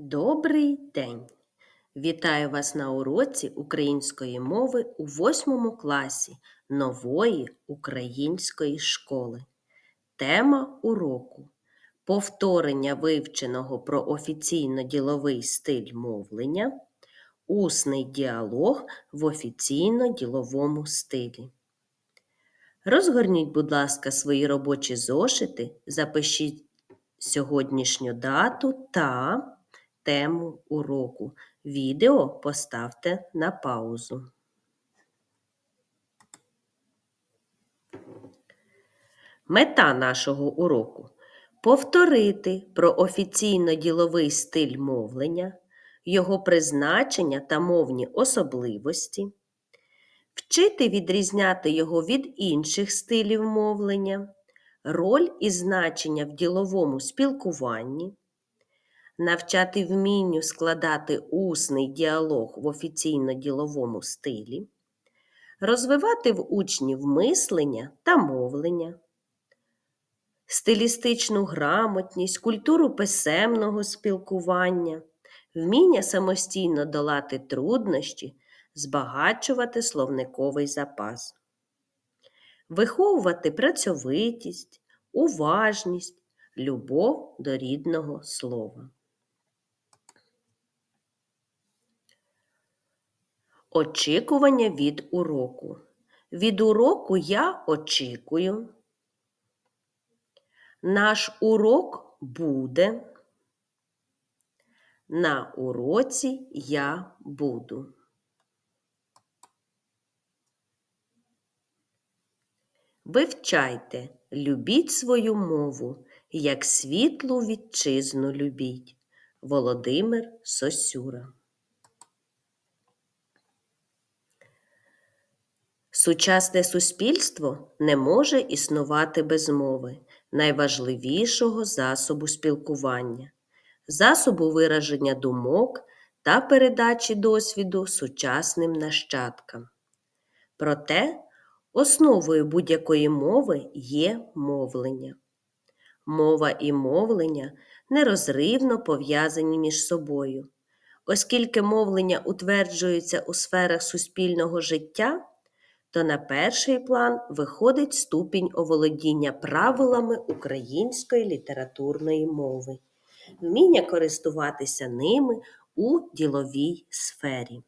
Добрий день! Вітаю вас на уроці української мови у восьмому класі нової української школи. Тема уроку повторення вивченого про офіційно-діловий стиль мовлення, усний діалог в офіційно-діловому стилі. Розгорніть, будь ласка, свої робочі зошити, запишіть сьогоднішню дату та тему уроку. Відео поставте на паузу. Мета нашого уроку повторити про офіційно-діловий стиль мовлення, його призначення та мовні особливості, вчити відрізняти його від інших стилів мовлення, роль і значення в діловому спілкуванні навчати вмінню складати усний діалог в офіційно-діловому стилі, розвивати в учнів мислення та мовлення, стилістичну грамотність, культуру писемного спілкування, вміння самостійно долати труднощі, збагачувати словниковий запас, виховувати працьовитість, уважність, любов до рідного слова. Очікування від уроку. Від уроку я очікую. Наш урок буде. На уроці я буду. Вивчайте, любіть свою мову, як світлу вітчизну любіть. Володимир Сосюра Сучасне суспільство не може існувати без мови, найважливішого засобу спілкування, засобу вираження думок та передачі досвіду сучасним нащадкам. Проте основою будь-якої мови є мовлення. Мова і мовлення нерозривно пов'язані між собою, оскільки мовлення утверджується у сферах суспільного життя то на перший план виходить ступінь оволодіння правилами української літературної мови, вміння користуватися ними у діловій сфері.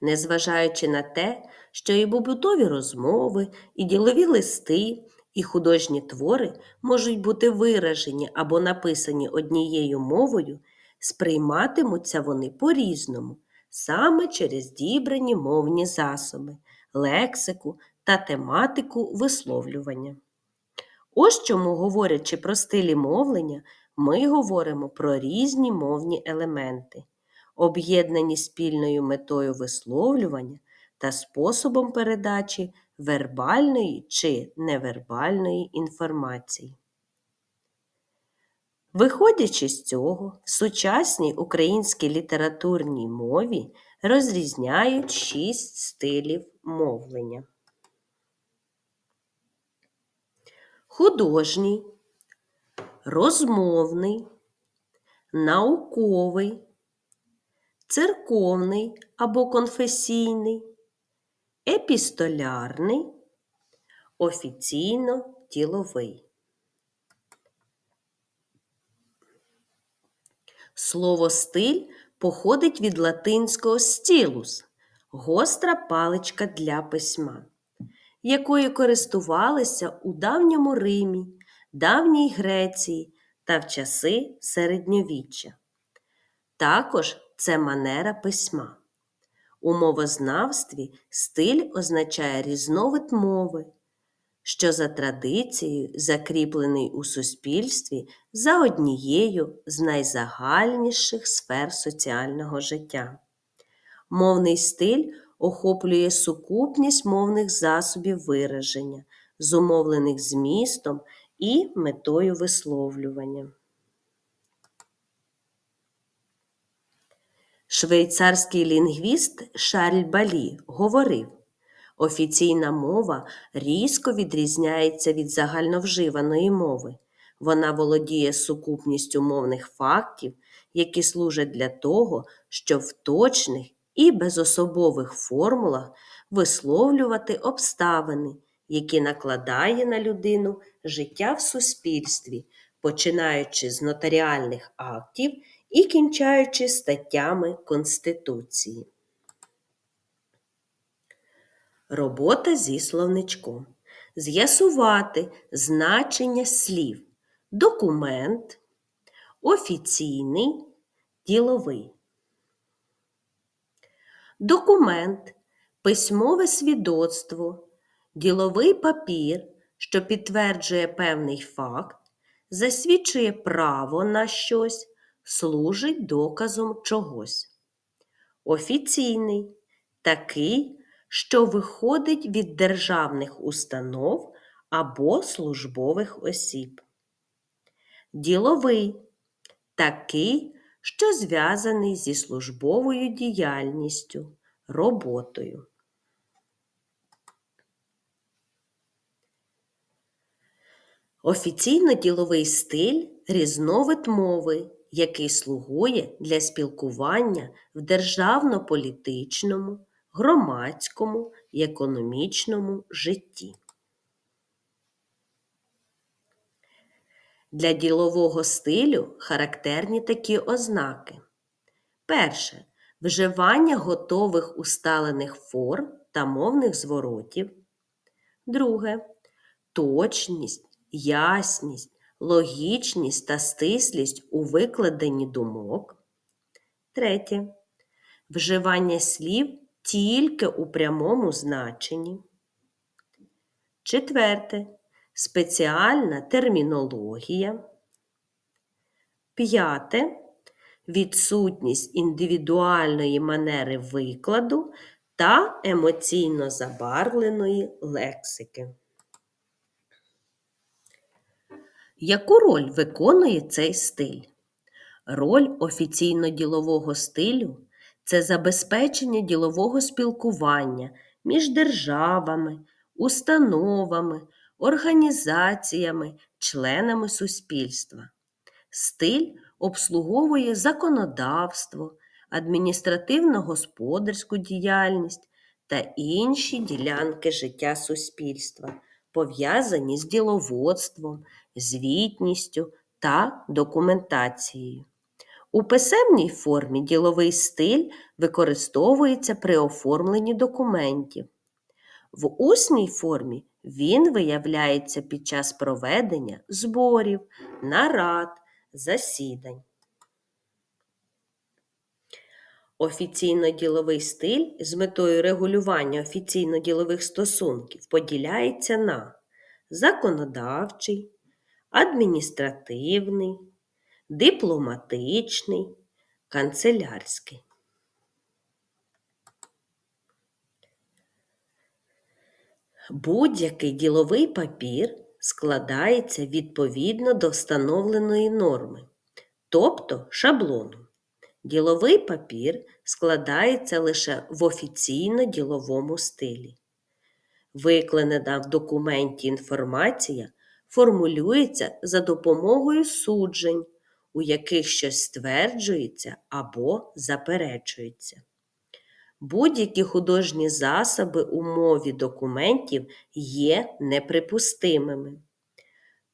Незважаючи на те, що і побутові розмови, і ділові листи, і художні твори можуть бути виражені або написані однією мовою, сприйматимуться вони по-різному саме через дібрані мовні засоби, лексику та тематику висловлювання. Ось чому, говорячи про стилі мовлення, ми говоримо про різні мовні елементи, об'єднані спільною метою висловлювання та способом передачі вербальної чи невербальної інформації. Виходячи з цього, в сучасній українській літературній мові розрізняють шість стилів мовлення. Художній, розмовний, науковий, церковний або конфесійний, епістолярний, офіційно діловий. Слово стиль походить від латинського стілус гостра паличка для письма, якою користувалися у давньому Римі, давній Греції та в часи середньовіччя. Також це манера письма. У мовознавстві стиль означає різновид мови, що за традицією закріплений у суспільстві за однією з найзагальніших сфер соціального життя. Мовний стиль охоплює сукупність мовних засобів вираження, зумовлених змістом і метою висловлювання. Швейцарський лінгвіст Шарль Балі говорив Офіційна мова різко відрізняється від загальновживаної мови. Вона володіє сукупністю мовних фактів, які служать для того, щоб в точних і безособових формулах висловлювати обставини, які накладає на людину життя в суспільстві, починаючи з нотаріальних актів і кінчаючи статтями Конституції. Робота зі словничком. З'ясувати значення слів. Документ, офіційний, діловий. Документ, письмове свідоцтво, діловий папір, що підтверджує певний факт, засвідчує право на щось, служить доказом чогось. Офіційний такий, що виходить від державних установ або службових осіб. Діловий такий, що зв'язаний зі службовою діяльністю, роботою. Офіційно-діловий стиль різновид мови, який слугує для спілкування в державно-політичному, громадському і економічному житті. Для ділового стилю характерні такі ознаки. Перше. Вживання готових усталених форм та мовних зворотів. Друге. Точність, ясність, логічність та стислість у викладенні думок. Третє. Вживання слів тільки у прямому значенні. Четверте. Спеціальна термінологія. П'яте. Відсутність індивідуальної манери викладу та емоційно забарвленої лексики. Яку роль виконує цей стиль? Роль офіційно-ділового стилю це забезпечення ділового спілкування між державами, установами, організаціями, членами суспільства. Стиль обслуговує законодавство, адміністративно-господарську діяльність та інші ділянки життя суспільства, пов'язані з діловодством, звітністю та документацією. У писемній формі діловий стиль використовується при оформленні документів. В усній формі він виявляється під час проведення зборів, нарад, засідань. Офіційно-діловий стиль з метою регулювання офіційно-ділових стосунків поділяється на законодавчий, адміністративний, дипломатичний, канцелярський. Будь-який діловий папір складається відповідно до встановленої норми, тобто шаблону. Діловий папір складається лише в офіційно-діловому стилі. Викладена в документі інформація формулюється за допомогою суджень, у яких щось стверджується або заперечується. Будь-які художні засоби у мові документів є неприпустимими.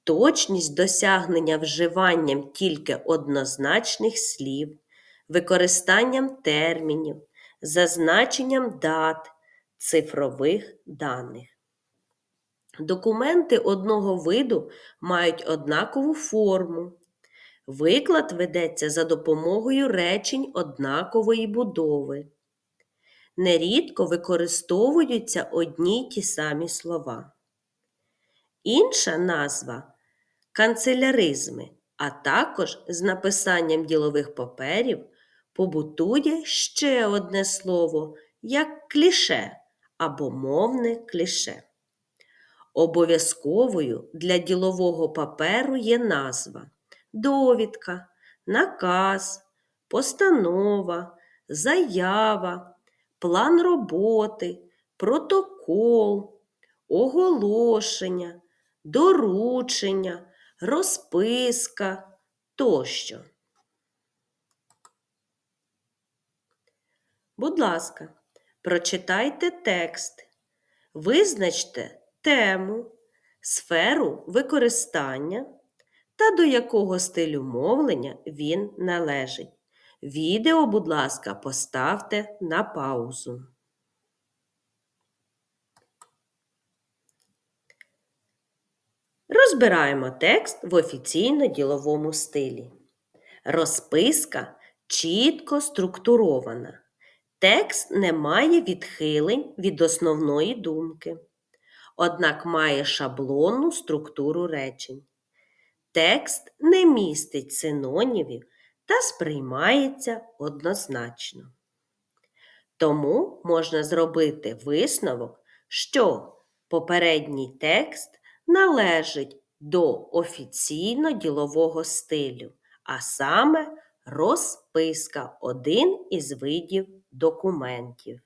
Точність досягнення вживанням тільки однозначних слів, використанням термінів, зазначенням дат, цифрових даних. Документи одного виду мають однакову форму. Виклад ведеться за допомогою речень однакової будови. Нерідко використовуються одні й ті самі слова. Інша назва канцеляризми, а також з написанням ділових паперів побутує ще одне слово як кліше або мовне кліше. Обов'язковою для ділового паперу є назва довідка, наказ, постанова, заява, план роботи, протокол, оголошення, доручення, розписка тощо. Будь ласка, прочитайте текст, визначте тему, сферу використання та до якого стилю мовлення він належить. Відео, будь ласка, поставте на паузу. Розбираємо текст в офіційно-діловому стилі. Розписка чітко структурована. Текст не має відхилень від основної думки, однак має шаблонну структуру речень. Текст не містить синонімів та сприймається однозначно. Тому можна зробити висновок, що попередній текст належить до офіційно-ділового стилю, а саме розписка один із видів документів.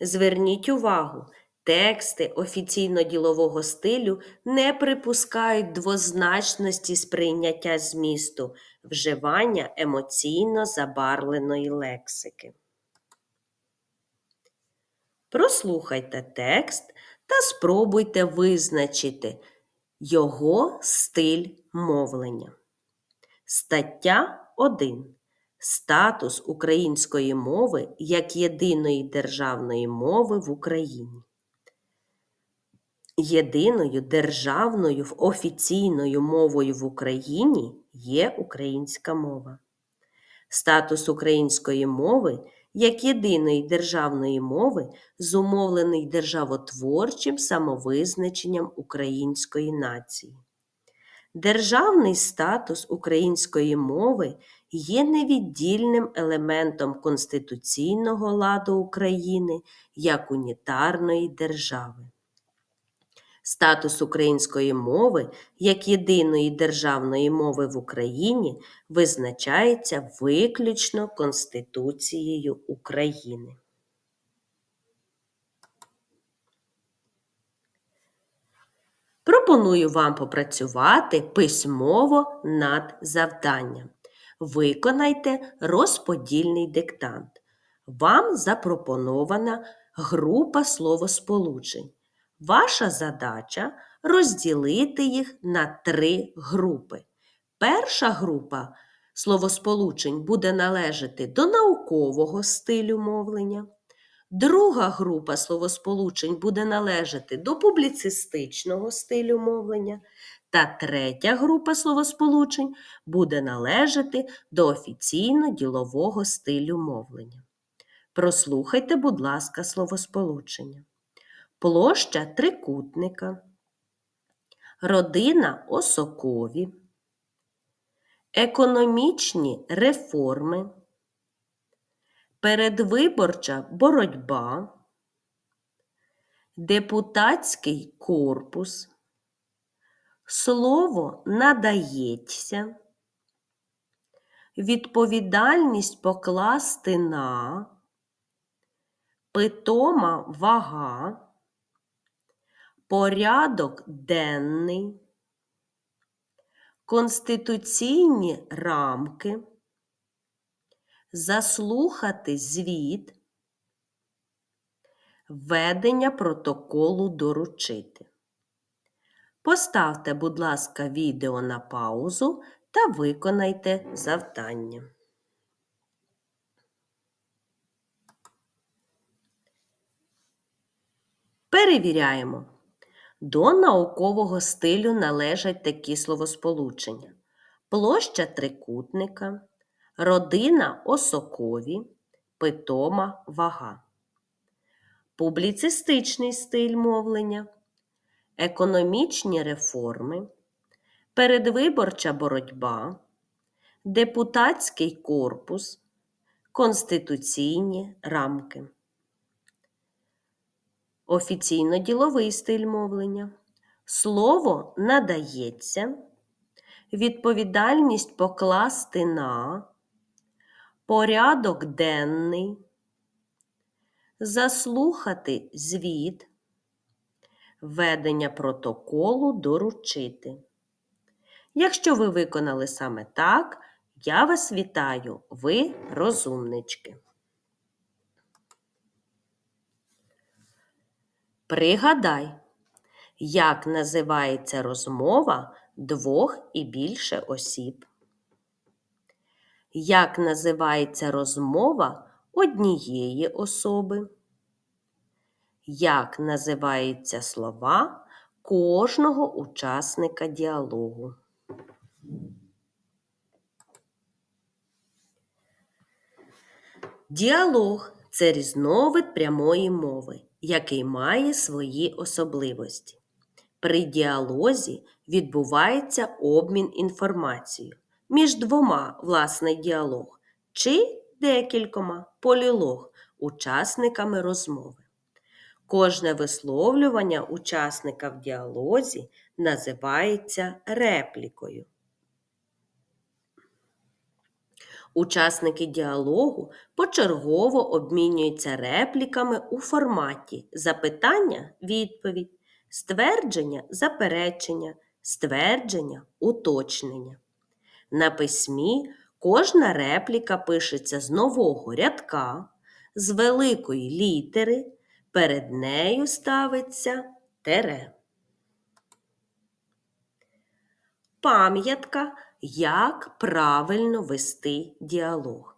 Зверніть увагу, тексти офіційно-ділового стилю не припускають двозначності сприйняття змісту, вживання емоційно забарвленої лексики. Прослухайте текст та спробуйте визначити його стиль мовлення. Стаття 1. Статус української мови як єдиної державної мови в Україні. Єдиною державною офіційною мовою в Україні є українська мова. Статус української мови як єдиної державної мови зумовлений державотворчим самовизначенням української нації. Державний статус української мови є невіддільним елементом конституційного ладу України як унітарної держави. Статус української мови як єдиної державної мови в Україні визначається виключно Конституцією України. Пропоную вам попрацювати письмово над завданням. Виконайте розподільний диктант. Вам запропонована група словосполучень. Ваша задача розділити їх на три групи. Перша група словосполучень буде належати до наукового стилю мовлення. Друга група словосполучень буде належати до публіцистичного стилю мовлення. Та третя група словосполучень буде належати до офіційно-ділового стилю мовлення. Прослухайте, будь ласка, словосполучення. Площа трикутника, родина осокові, економічні реформи. Передвиборча боротьба, депутатський корпус, слово надається, відповідальність покласти на, питома вага, порядок денний, конституційні рамки заслухати звіт, ведення протоколу доручити. Поставте, будь ласка, відео на паузу та виконайте завдання. Перевіряємо. До наукового стилю належать такі словосполучення: площа трикутника, Родина осокові, питома вага. Публіцистичний стиль мовлення, економічні реформи, передвиборча боротьба, депутатський корпус, конституційні рамки. Офіційно-діловий стиль мовлення. Слово надається, відповідальність покласти на порядок денний, заслухати звіт, Ведення протоколу доручити. Якщо ви виконали саме так, я вас вітаю, ви розумнички. Пригадай, як називається розмова двох і більше осіб. Як називається розмова однієї особи? Як називаються слова кожного учасника діалогу? Діалог це різновид прямої мови, який має свої особливості. При діалозі відбувається обмін інформацією між двома власне діалог чи декількома полілог учасниками розмови. Кожне висловлювання учасника в діалозі називається реплікою. Учасники діалогу почергово обмінюються репліками у форматі запитання відповідь, ствердження заперечення, ствердження уточнення. На письмі кожна репліка пишеться з нового рядка, з великої літери, перед нею ставиться тере. Пам'ятка, як правильно вести діалог.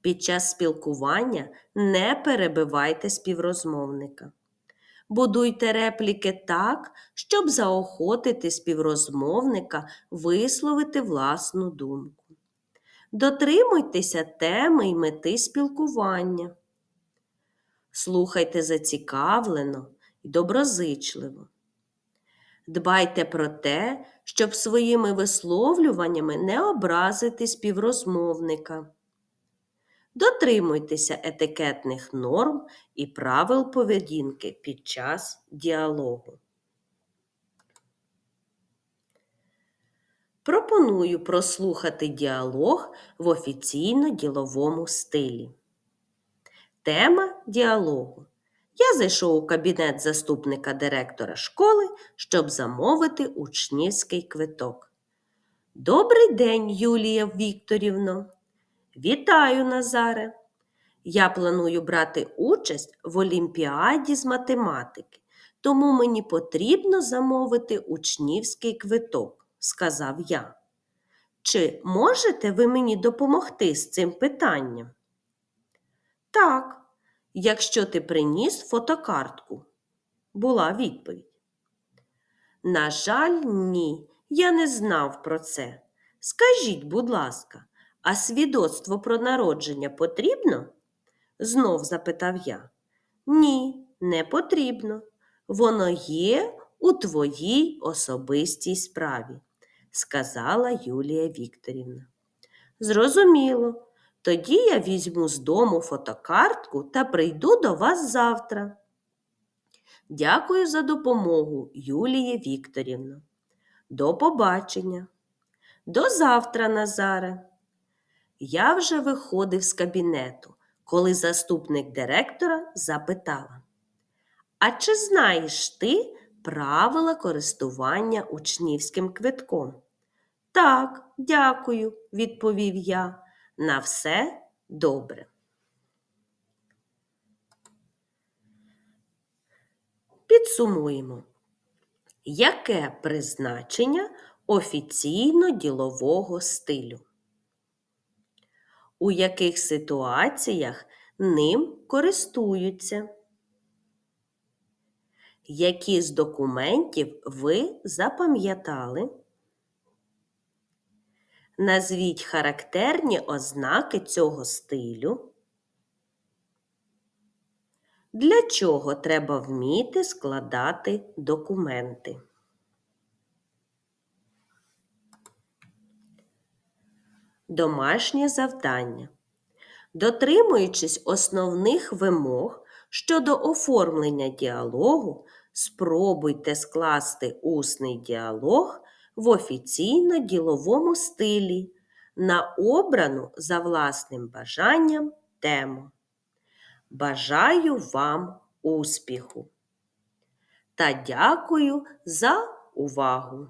Під час спілкування не перебивайте співрозмовника. Будуйте репліки так, щоб заохотити співрозмовника висловити власну думку. Дотримуйтеся теми й мети спілкування. Слухайте зацікавлено і доброзичливо. Дбайте про те, щоб своїми висловлюваннями не образити співрозмовника. Дотримуйтеся етикетних норм і правил поведінки під час діалогу. Пропоную прослухати діалог в офіційно-діловому стилі. Тема діалогу. Я зайшов у кабінет заступника директора школи, щоб замовити учнівський квиток. Добрий день, Юлія Вікторівно. Вітаю, Назаре! Я планую брати участь в олімпіаді з математики, тому мені потрібно замовити учнівський квиток, сказав я. Чи можете ви мені допомогти з цим питанням? Так, якщо ти приніс фотокартку, була відповідь. На жаль, ні, я не знав про це. Скажіть, будь ласка, а свідоцтво про народження потрібно? знов запитав я. Ні, не потрібно. Воно є у твоїй особистій справі, сказала Юлія Вікторівна. Зрозуміло, тоді я візьму з дому фотокартку та прийду до вас завтра. Дякую за допомогу, Юлія Вікторівна. До побачення. До завтра, Назаре. Я вже виходив з кабінету, коли заступник директора запитала: А чи знаєш ти правила користування учнівським квитком? Так, дякую, відповів я. На все добре. Підсумуємо, яке призначення офіційно ділового стилю? У яких ситуаціях ним користуються? Які з документів ви запам'ятали? Назвіть характерні ознаки цього стилю. Для чого треба вміти складати документи? Домашнє завдання. Дотримуючись основних вимог щодо оформлення діалогу, спробуйте скласти усний діалог в офіційно-діловому стилі на обрану за власним бажанням тему. Бажаю вам успіху! та дякую за увагу!